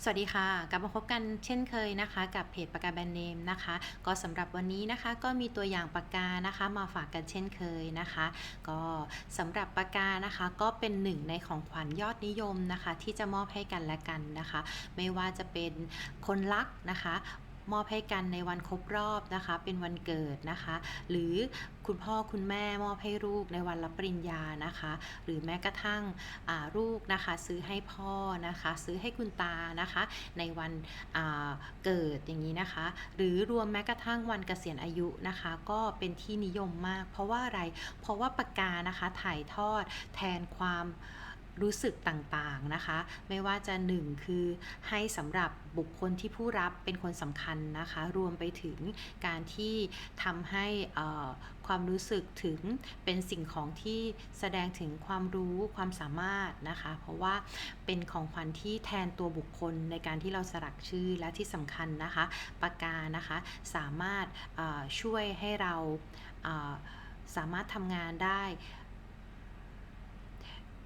สวัสดีค่ะ กลับมาพบกันเช่นเคยนะคะ กับเพจปากกาแบรนด์เนมนะคะ ก็สำหรับวันนี้นะคะ ก็มีตัวอย่างปากกานะคะมาฝากกันเช่นเคยนะคะ ก็สำหรับปากกานะคะก็เป็นหนึ่งในของขวัญยอดนิยมนะคะ ที่จะมอบให้กันและกันนะคะ ไม่ว่าจะเป็นคนรักนะคะ มอบให้กันในวันครบรอบนะคะ เป็นวันเกิดนะคะ หรือคุณพ่อคุณแม่มอบให้ลูกในวันรับปริญญานะคะ หรือแม้กระทั่งลูกนะคะซื้อให้พ่อนะคะ ซื้อให้คุณตานะคะ ในวันเกิดอย่างนี้นะคะ หรือรวมแม้กระทั่งวันเกษียณอายุนะคะ ก็เป็นที่นิยมมาก เพราะว่าอะไรเพราะว่าปากกานะคะถ่ายทอดแทนความ รู้สึกต่างๆนะคะ ไม่ว่าจะหนึ่งคือให้สำหรับบุคคลที่ผู้รับเป็นคนสำคัญนะคะ รวมไปถึงการที่ทำให้ความรู้สึกถึงเป็นสิ่งของที่แสดงถึงความรู้ความสามารถนะคะ เพราะว่าเป็นของขวัญที่แทนตัวบุคคลในการที่เราสลักชื่อและที่สำคัญนะคะปากกานะคะสามารถช่วยให้เราสามารถทำงานได้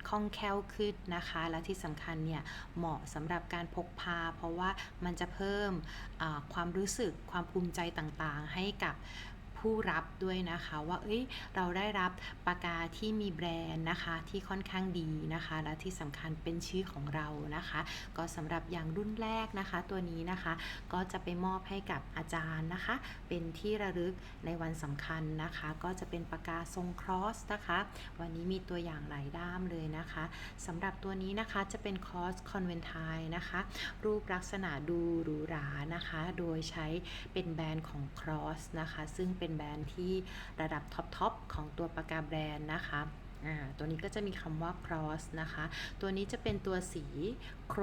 คล่องแคล่วขึ้นนะคะ และที่สำคัญเนี่ยเหมาะสำหรับการพกพา เพราะว่ามันจะเพิ่มความรู้สึกความภูมิใจต่างๆ ให้กับ ผู้รับด้วยนะคะว่าเอ้ยเราได้รับปากกาที่มีแบรนด์นะคะที่ค่อนข้างดีนะคะ และที่สำคัญเป็นชื่อของเรานะคะ ก็สำหรับอย่างรุ่นแรกนะคะ ตัวนี้นะคะก็จะไปมอบให้กับอาจารย์นะคะ เป็นที่ระลึกในวันสำคัญนะคะ ก็จะเป็นปากกาทรงครอสนะคะ วันนี้มีตัวอย่างหลายด้ามเลยนะคะสำหรับตัวนี้นะคะจะเป็นคอสคอนเวนทายนะคะ รูปลักษณะดูหรูหรานะคะ โดยใช้เป็นแบรนด์ของ Cross นะคะ ซึ่งเป็นแบรนด์ที่ระดับท็อปๆของตัวปากกาแบรนด์นะคะตัวนี้ก็จะมีคำว่า cross นะคะ ตัวนี้จะเป็นตัวสีโคร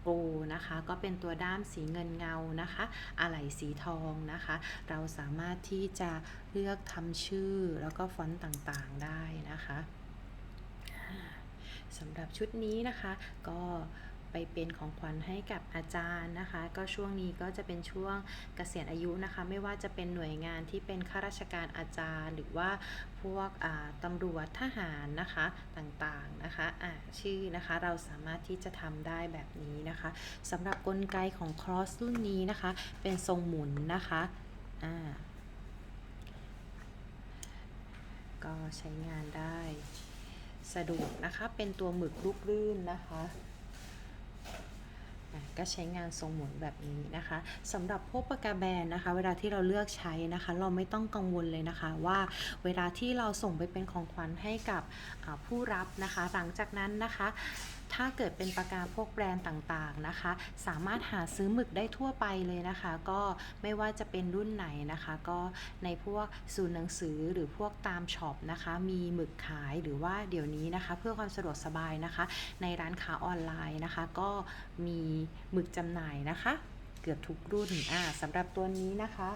โกนะคะ ก็เป็นตัวด้ามสีเงินเงานะคะ อะไหล่สีทองนะคะ เราสามารถที่จะเลือกทำชื่อแล้วก็ฟอนต์ต่างๆได้นะคะสำหรับชุดนี้นะคะก็ ไปเป็นของขวัญให้กับอาจารย์นะคะ ก็ช่วงนี้ก็จะเป็นช่วงเกษียณอายุนะคะ ไม่ว่าจะเป็นหน่วยงานที่เป็นข้าราชการอาจารย์ หรือว่าพวกอ่าตำรวจทหารนะคะต่างๆนะคะอ่าชื่อนะคะเราสามารถที่จะทำได้แบบนี้นะคะสำหรับกลไกของ cross รุ่นนี้นะคะ เป็นทรงหมุนนะคะอ่าก็ใช้งานได้สะดวกนะคะ เป็นตัวหมึกลูกลื่นนะคะ ก็ใช้งานทรงหมุนแบบนี้นะคะสำหรับพวกปากกาแบนนะคะ เวลาที่เราเลือกใช้นะคะ เราไม่ต้องกังวลเลยนะคะ ว่าเวลาที่เราส่งไปเป็นของขวัญให้กับผู้รับนะคะ หลังจากนั้นนะคะ ถ้าเกิดเป็นปากกาพวกแบรนด์ต่างๆนะคะ สามารถหาซื้อหมึกได้ทั่วไปเลยนะคะ ก็ไม่ว่าจะเป็นรุ่นไหนนะคะ ก็ในพวกศูนย์หนังสือหรือพวกตามช็อปนะคะ มีหมึกขายหรือว่าเดี๋ยวนี้นะคะ เพื่อความสะดวกสบายนะคะ ในร้านค้าออนไลน์นะคะ ก็มีหมึกจำหน่ายนะคะ เกือบทุกรุ่นอ่าสำหรับตัวนี้นะคะ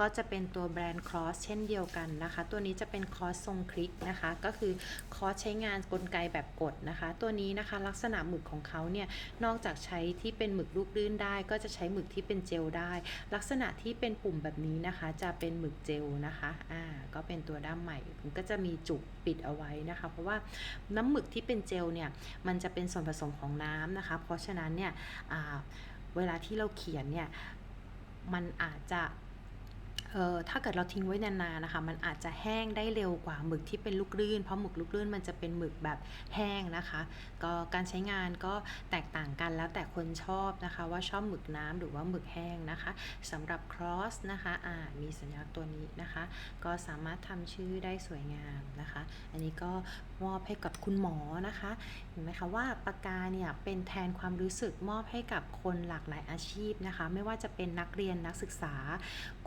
ก็จะเป็นตัวแบรนด์คอสเช่นเดียวกันนะคะ ตัวนี้จะเป็นคอสทรงคลิกนะคะ ก็คือคอสใช้งานกลไกแบบกดนะคะ ตัวนี้นะคะลักษณะหมึกของเขาเนี่ยนอกจากใช้ที่เป็นหมึกลูกลื่นได้ ก็จะใช้หมึกที่เป็นเจลได้ ลักษณะที่เป็นปุ่มแบบนี้นะคะ จะเป็นหมึกเจลนะคะอ่าก็เป็นตัวด้ามใหม่มันก็จะมีจุกปิดเอาไว้นะคะ เพราะว่าน้ำหมึกที่เป็นเจลเนี่ยมันจะเป็นส่วนผสมของน้ำนะคะ เพราะฉะนั้นเนี่ยเวลาที่เราเขียนเนี่ยมันอาจจะ ถ้าเกิดเราทิ้งไว้นานๆนะคะ มันอาจจะแห้งได้เร็วกว่าหมึกที่เป็นลูกลื่น เพราะหมึกลูกลื่นมันจะเป็นหมึกแบบแห้งนะคะ ก็การใช้งานก็แตกต่างกันแล้วแต่คนชอบนะคะ ว่าชอบหมึกน้ำหรือว่าหมึกแห้งนะคะสำหรับ cross นะคะอ่ามีสัญลักษณ์ตัวนี้นะคะ ก็สามารถทำชื่อได้สวยงามนะคะ อันนี้ก็ มอบให้กับคุณหมอนะคะเห็นไหมคะว่าปากกาเนี่ยเป็นแทนความรู้สึกมอบให้กับคนหลากหลายอาชีพนะคะ ไม่ว่าจะเป็นนักเรียนนักศึกษา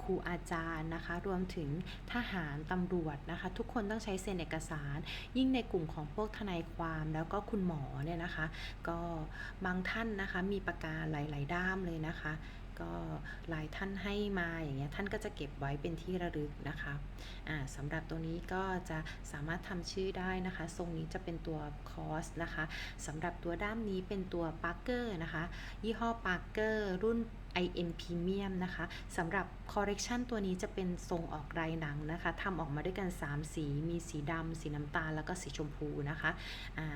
ครูอาจารย์นะคะ รวมถึงทหารตำรวจนะคะ ทุกคนต้องใช้เซ็นเอกสาร ยิ่งในกลุ่มของพวกทนายความแล้วก็คุณหมอเนี่ยนะคะ ก็บางท่านนะคะมีปากกาหลาย ๆ ด้ามเลยนะคะ ก็หลายท่านให้มาอย่างเงี้ยท่านก็จะเก็บไว้เป็นที่ระลึกนะคะอ่าสำหรับตัวนี้ก็จะสามารถทำชื่อได้นะคะ ทรงนี้จะเป็นตัวคอสนะคะสำหรับตัวด้ามนี้เป็นตัวปาร์เกอร์นะคะ ยี่ห้อปาร์เกอร์รุ่น IM Premium นะคะสำหรับ Correction ตัวนี้จะเป็นทรงออกลายหนังนะคะทำออกมาด้วยกัน 3 สี มีสีดำสีน้ำตาล แล้วก็สีชมพูนะคะอ่า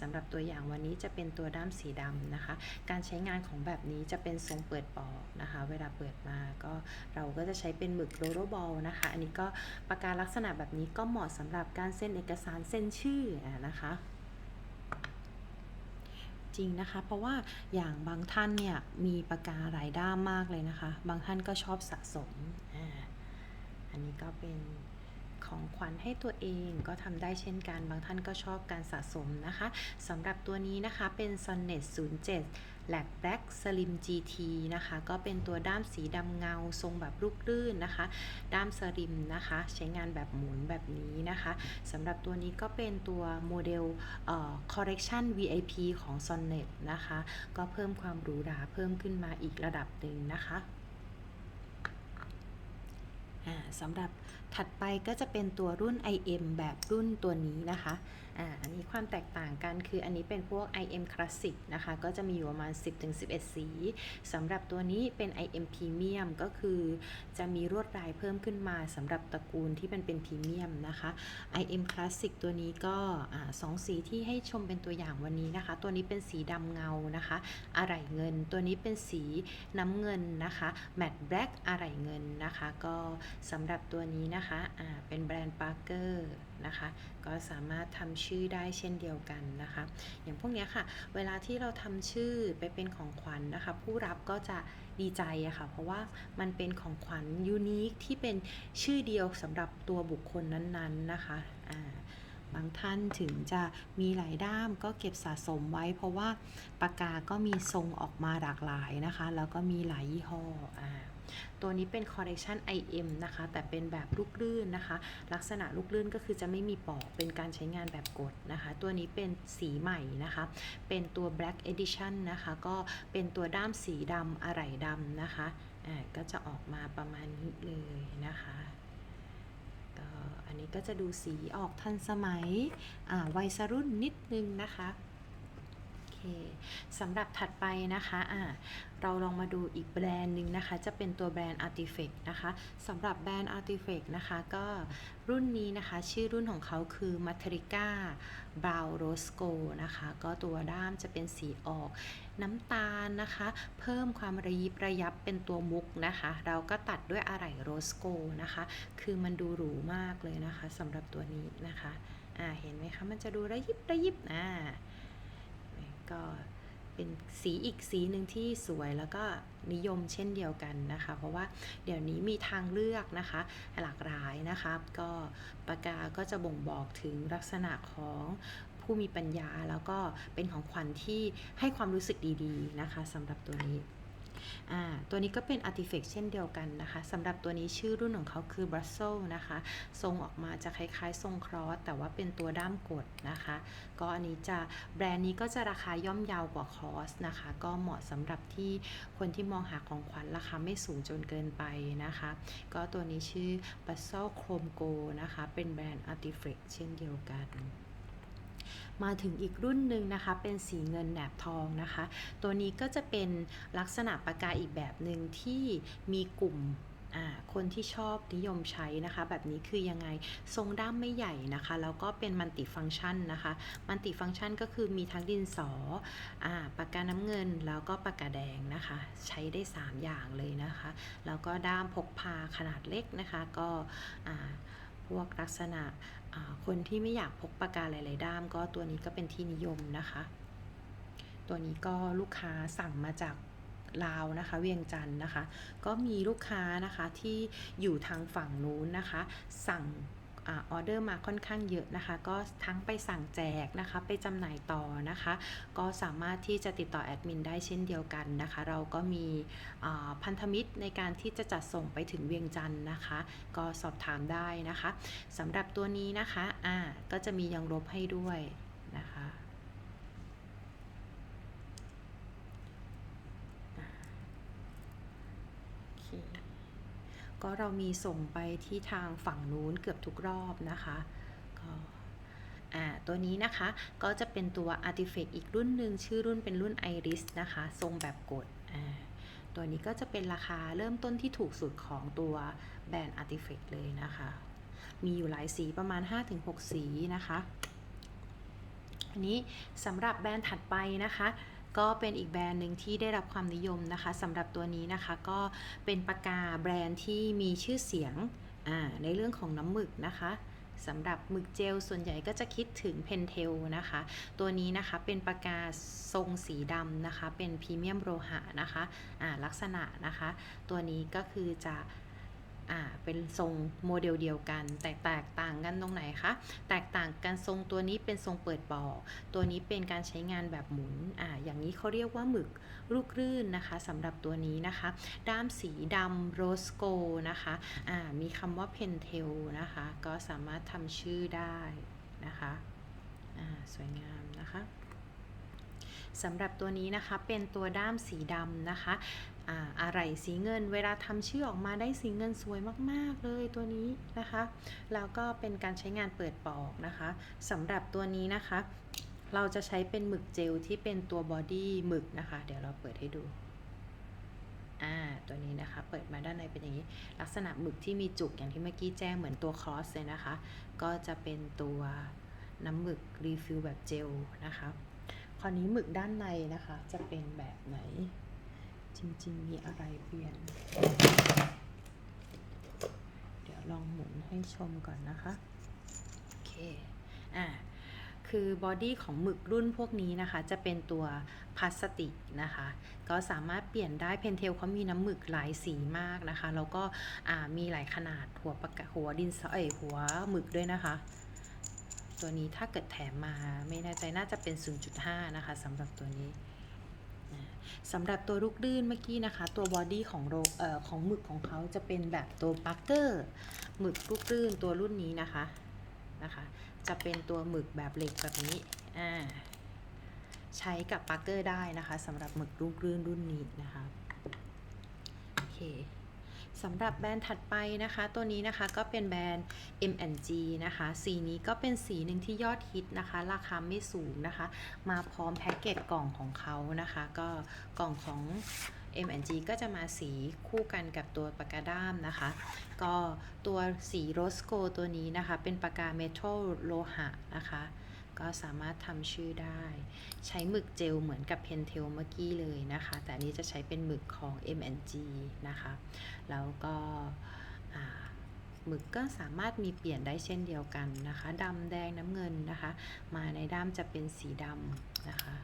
สำหรับตัวอย่างวันนี้จะเป็นตัวด้ามสีดำนะคะ การใช้งานของแบบนี้จะเป็นทรงเปิดปอกนะคะ เวลาเปิดมาก็เราก็จะใช้เป็นหมึกโรโรบอลนะคะ อันนี้ก็ปากการลักษณะแบบนี้ก็เหมาะสำหรับการเซ็นเอกสารเซ็นชื่อนะคะ จริงนะคะ เพราะว่าอย่างบางท่านเนี่ยมีปากกาหลายด้ามมากเลยนะคะ บางท่านก็ชอบสะสมอ่าอันนี้ก็เป็นของขวัญให้ตัวเองก็ทำได้เช่นกัน บางท่านก็ชอบการสะสมนะคะสำหรับตัวนี้นะคะเป็น Sonnet 07 l a c Black Slim GT นะคะ ก็เป็นตัวด้ามสีดำเงาทรงแบบลูกลื่นนะคะ ด้ามสลิมนะคะ ใช้งานแบบหมุนแบบนี้นะคะสำหรับตัวนี้ก็เป็นตัวโมเดลเอ่อ correction VIP ของ Sonnet นะคะ ก็เพิ่มความหรูหราเพิ่มขึ้นมาอีกระดับหนึ่งนะคะสำหรับถัดไปก็จะเป็นตัวรุ่น IM แบบรุ่นตัวนี้นะคะ อ่าอันนี้ความแตกต่างกันคืออันนี้เป็นพวก IM Classic นะคะ ก็จะมีอยู่ประมาณ 10-11 สีสำหรับตัวนี้เป็น IM Premium ก็คือจะมีลวดลายเพิ่มขึ้นมาสำหรับตระกูลที่มันเป็นพรีเมียมนะคะ IM Classic ตัวนี้ก็อสองสีที่ให้ชมเป็นตัวอย่างวันนี้นะคะ ตัวนี้เป็นสีดำเงานะคะอะไหล่เงิน ตัวนี้เป็นสีน้ำเงินนะคะ Matte Black อะไหล่เงินนะคะ ก็สำหรับตัวนี้นะคะเป็นแบรนด์ Parker นะคะ ก็สามารถทำชื่อได้เช่นเดียวกันนะคะ อย่างพวกนี้ค่ะ เวลาที่เราทำชื่อไปเป็นของขวัญนะคะ ผู้รับก็จะดีใจอะค่ะ เพราะว่ามันเป็นของขวัญยูนิคที่เป็นชื่อเดียวสำหรับตัวบุคคลนั้นๆนะคะอ่าบางท่านถึงจะมีหลายด้ามก็เก็บสะสมไว้ เพราะว่าปากกาก็มีทรงออกมาหลากหลายนะคะ แล้วก็มีหลายยี่ห้ออ่า ตัวนี้เป็น Collection IM นะคะ แต่เป็นแบบลูกลื่นนะคะ ลักษณะลูกลื่นก็คือจะไม่มีปอกเป็นการใช้งานแบบกดนะคะ ตัวนี้เป็นสีใหม่นะคะ เป็นตัว Black Edition นะคะ ก็เป็นตัวด้ามสีดำอะไหล่ดำนะคะอ่าก็จะออกมาประมาณนี้เลยนะคะก็อันนี้ก็จะดูสีออกทันสมัยอ่าวัยรุ่นนิดนึงนะคะ สำหรับถัดไปนะคะอ่าเราลองมาดูอีกแบรนด์หนึ่งนะคะ จะเป็นตัวแบรนด์ Artifact นะคะสำหรับแบรนด์ Artifact นะคะ ก็รุ่นนี้นะคะ ชื่อรุ่นของเขาคือ Matrica Brown Rose Gold นะคะ ก็ตัวด้ามจะเป็นสีออกน้ำตาลนะคะ เพิ่มความระยิบระยับเป็นตัวมุกนะคะ เราก็ตัดด้วยอะไหล่โรสโกนะคะ คือมันดูหรูมากเลยนะคะสำหรับตัวนี้นะคะอ่าเห็นไหมคะ มันจะดูระยิบระยิบอ่า ก็เป็นสีอีกสีหนึ่งที่สวยแล้วก็นิยมเช่นเดียวกันนะคะ เพราะว่าเดี๋ยวนี้มีทางเลือกนะคะ หลากหลายนะคะ ก็ปากกาก็จะบ่งบอกถึงลักษณะของผู้มีปัญญา แล้วก็เป็นของขวัญที่ให้ความรู้สึกดีๆนะคะสำหรับตัวนี้ ตัวนี้ก็เป็น Artifact เช่นเดียวกันนะคะสำหรับตัวนี้ชื่อรุ่นของเขาคือ Brussels นะคะ ทรงออกมาจะคล้ายๆ ทรงครอสแต่ว่าเป็นตัวด้ามกดนะคะ ก็อันนี้จะแบรนด์นี้ก็จะราคาย่อมเยาวกว่าคอสนะคะ ก็เหมาะสำหรับที่คนที่มองหาของขวัญราคาไม่สูงจนเกินไปนะคะ ก็ตัวนี้ชื่อ Brussels Chrome Go นะคะ เป็นแบรนด์ Artifact เช่นเดียวกัน มาถึงอีกรุ่นหนึ่งนะคะ เป็นสีเงินแหนบทองนะคะ ตัวนี้ก็จะเป็นลักษณะปากกาอีกแบบหนึ่งที่มีกลุ่มคนที่ชอบนิยมใช้นะคะ แบบนี้คือยังไงทรงด้ามไม่ใหญ่นะคะ แล้วก็เป็นมัลติฟังก์ชันนะคะมัลติฟังก์ชันก็คือมีทั้งดินสออปากกาน้ำเงิน แล้วก็ปากกาแดงนะคะ ใช้ได้ 3 อย่างเลยนะคะ แล้วก็ด้ามพกพาขนาดเล็กนะคะ ก็อ่า พวกลักษณะคนที่ไม่อยากพกปากกาหลาย ๆ ด้าม ก็ตัวนี้ก็เป็นที่นิยมนะคะ ตัวนี้ก็ลูกค้าสั่งมาจากลาวนะคะเวียงจันทร์นะคะ ก็มีลูกค้านะคะที่อยู่ทางฝั่งนู้นนะคะ สั่ง อออเดอร์มาค่อนข้างเยอะนะคะ ก็ทั้งไปสั่งแจกนะคะ ไปจำหน่ายต่อนะคะ ก็สามารถที่จะติดต่อแอดมินได้เช่นเดียวกันนะคะ เราก็มีพันธมิตรในการที่จะจัดส่งไปถึงเวียงจันทร์นะคะ ก็สอบถามได้นะคะสำหรับตัวนี้นะคะอ่าก็จะมียังลบให้ด้วยนะคะ โอเค ก็เรามีส่งไปที่ทางฝั่งนู้นเกือบทุกรอบนะคะก็ตัวนี้นะคะก็จะเป็นตัว Artifact อีกรุ่นหนึ่งชื่อรุ่นเป็นรุ่น Iris นะคะ ทรงแบบกดตัวนี้ก็จะเป็นราคาเริ่มต้นที่ถูกสุดของตัวแบรนด์ Artifact เลยนะคะ มีอยู่หลายสีประมาณ 5-6 สีนะคะอันนี้สำหรับแบรนด์ถัดไปนะคะ ก็เป็นอีกแบรนด์หนึ่งที่ได้รับความนิยมนะคะสำหรับตัวนี้นะคะก็เป็นปากกาแบรนด์ที่มีชื่อเสียงในเรื่องของน้ำหมึกนะคะสำหรับหมึกเจลส่วนใหญ่ก็จะคิดถึงเพนเทลนะคะ ตัวนี้นะคะเป็นปากกาทรงสีดำนะคะ เป็นพรีเมียมโลหะนะคะอ่าลักษณะนะคะ ตัวนี้ก็คือจะ อ่าเป็นทรงโมเดลเดียวกัน แต่แตกต่างกันตรงไหนคะแตกต่างกันทรงตัวนี้เป็นทรงเปิดปอกตัวนี้เป็นการใช้งานแบบหมุนอ่าอย่างนี้เขาเรียกว่าหมึกลูกรื่นนะคะสำหรับตัวนี้นะคะ ด้ามสีดำโรสโกนะคะอ่ามีคำว่าเพนเทลนะคะ ก็สามารถทำชื่อได้นะคะอ่าสวยงามนะคะสำหรับตัวนี้นะคะเป็นตัวด้ามสีดำนะคะ อะไรสีเงิน เวลาทำชื่อออกมาได้สีเงินสวยมากๆเลยตัวนี้นะคะ แล้วก็เป็นการใช้งานเปิดปอกนะคะสำหรับตัวนี้นะคะ เราจะใช้เป็นหมึกเจลที่เป็นตัวบอดี้หมึกนะคะ เดี๋ยวเราเปิดให้ดูอ่าตัวนี้นะคะเปิดมาด้านในเป็นอย่างนี้ ลักษณะหมึกที่มีจุกอย่างที่เมื่อกี้แจ้งเหมือนตัวคอสเลยนะคะ ก็จะเป็นตัวน้ำหมึกรีฟิลแบบเจลนะคะ คราวนี้หมึกด้านในนะคะจะเป็นแบบไหน จริง ๆ มีอะไรเปลี่ยน เดี๋ยวลองหมุนให้ชมก่อนนะคะ โอเค อ่าคือบอดี้ของหมึกรุ่นพวกนี้นะคะ จะเป็นตัวพลาสติกนะคะ ก็สามารถเปลี่ยนได้เพนเทลเขามีน้ำหมึกหลายสีมากนะคะ แล้วก็อ่ามีหลายขนาดหัวปากกาหัวดินสอเอยหัวหมึกด้วยนะคะ ตัวนี้ถ้าเกิดแถมมาไม่แน่ใจน่าจะเป็น 0.5 นะคะสำหรับตัวนี้ สำหรับตัวลูกลื่นเมื่อกี้นะคะ ตัวบอดี้ของโรเอ่อของหมึกของเขาจะเป็นแบบตัวปักเกอร์หมึกลูกลื่นตัวรุ่นนี้นะคะนะคะ จะเป็นตัวหมึกแบบเหล็กแบบนี้อ่าใช้กับปักเกอร์ได้นะคะสำหรับหมึกลูกลื่นรุ่นนี้นะคะโอเค สำหรับแบรนด์ถัดไปนะคะ ตัวนี้นะคะก็เป็นแบรนด์ M&G นะคะ สีนี้ก็เป็นสีหนึ่งที่ยอดฮิตนะคะ ราคาไม่สูงนะคะ มาพร้อมแพ็กเกจกล่องของเขานะคะ ก็กล่องของ M&G ก็จะมาสีคู่กันกับตัวปากกาด้ามนะคะ ก็ตัวสีโรสโกตัวนี้นะคะ เป็นปากกาเมทัลโลหะนะคะ ก็สามารถทำชื่อได้ ใช้หมึกเจลเหมือนกับเพนเทลเมื่อกี้เลยนะคะ แต่อันนี้จะใช้เป็นหมึกของ M&G นะคะ แล้วก็หมึกก็สามารถมีเปลี่ยนได้เช่นเดียวกันนะคะดำแดงน้ำเงินนะคะ มาในด้ามจะเป็นสีดำนะคะ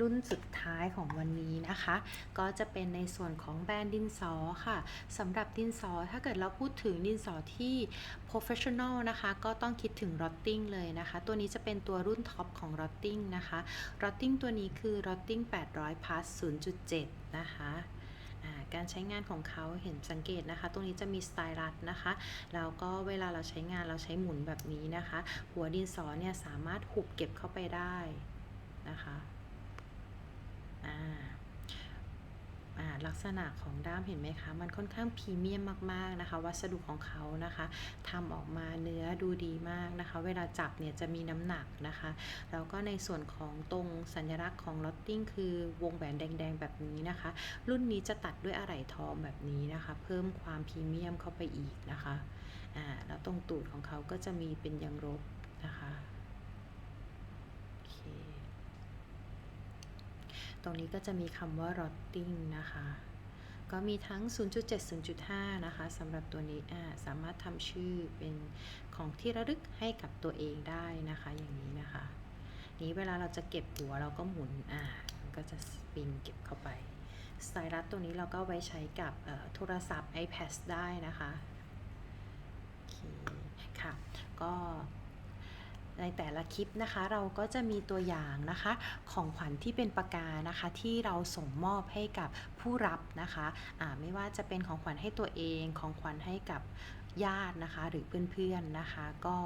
รุ่นสุดท้ายของวันนี้นะคะ ก็จะเป็นในส่วนของแบรนด์ดินสอค่ะสำหรับดินสอถ้าเกิดเราพูดถึงดินสอที่ professional นะคะ ก็ต้องคิดถึง rotting เลยนะคะ ตัวนี้จะเป็นตัวรุ่นท็อปของ rotting นะคะ rotting ตัวนี้คือ rotting 800 plus 0.7 นะคะการใช้งานของเขาเห็นสังเกตนะคะ ตรงนี้จะมีสไตลัสนะคะ แล้วก็เวลาเราใช้งานเราใช้หมุนแบบนี้นะคะ หัวดินสอเนี่ยสามารถหุบเก็บเข้าไปได้นะคะ อ่าอ่าลักษณะของด้ามเห็นไหมคะ มันค่อนข้างพรีเมียมมากๆนะคะ วัสดุของเขานะคะทำออกมาเนื้อดูดีมากนะคะ เวลาจับเนี่ยจะมีน้ำหนักนะคะ แล้วก็ในส่วนของตรงสัญลักษณ์ของลอตติ้งคือวงแหวนแดงๆแบบนี้นะคะ รุ่นนี้จะตัดด้วยอะไหล่ทองแบบนี้นะคะ เพิ่มความพรีเมียมเข้าไปอีกนะคะ อ่า แล้วตรงตูดของเขาก็จะมีเป็นยางรบนะคะโอเค ตรงนี้ก็จะมีคำว่า rotting นะคะ ก็มีทั้ง 0.7 0.5 นะคะสำหรับตัวนี้สามารถทำชื่อเป็นของที่ระลึกให้กับตัวเองได้นะคะ อย่างนี้นะคะ นี้เวลาเราจะเก็บหัวเราก็หมุนอ่าก็จะสปริงเก็บเข้าไปสไตลัสตัวนี้เราก็ไว้ใช้กับโทรศัพท์ iPad ได้นะคะ โอเค ค่ะ ก็ ในแต่ละคลิปนะคะ เราก็จะมีตัวอย่างนะคะ ของขวัญที่เป็นปากกานะคะ ที่เราส่งมอบให้กับผู้รับนะคะไม่ว่าจะเป็นของขวัญให้ตัวเอง ของขวัญให้กับ ญาตินะคะ หรือเพื่อนๆนะคะ ก็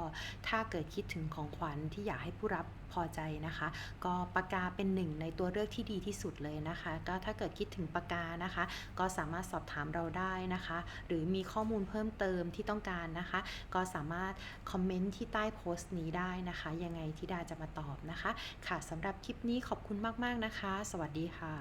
ถ้าเกิดคิดถึงของขวัญที่อยากให้ผู้รับพอใจนะคะ ก็ปากกาเป็นหนึ่งในตัวเลือกที่ดีที่สุดเลยนะคะ ก็ถ้าเกิดคิดถึงปากกานะคะ ก็สามารถสอบถามเราได้นะคะ หรือมีข้อมูลเพิ่มเติมที่ต้องการนะคะ ก็สามารถคอมเมนต์ที่ใต้โพสต์นี้ได้นะคะ ยังไงที่ดาจะมาตอบนะคะ ค่ะสำหรับคลิปนี้ขอบคุณมากๆนะคะ สวัสดีค่ะ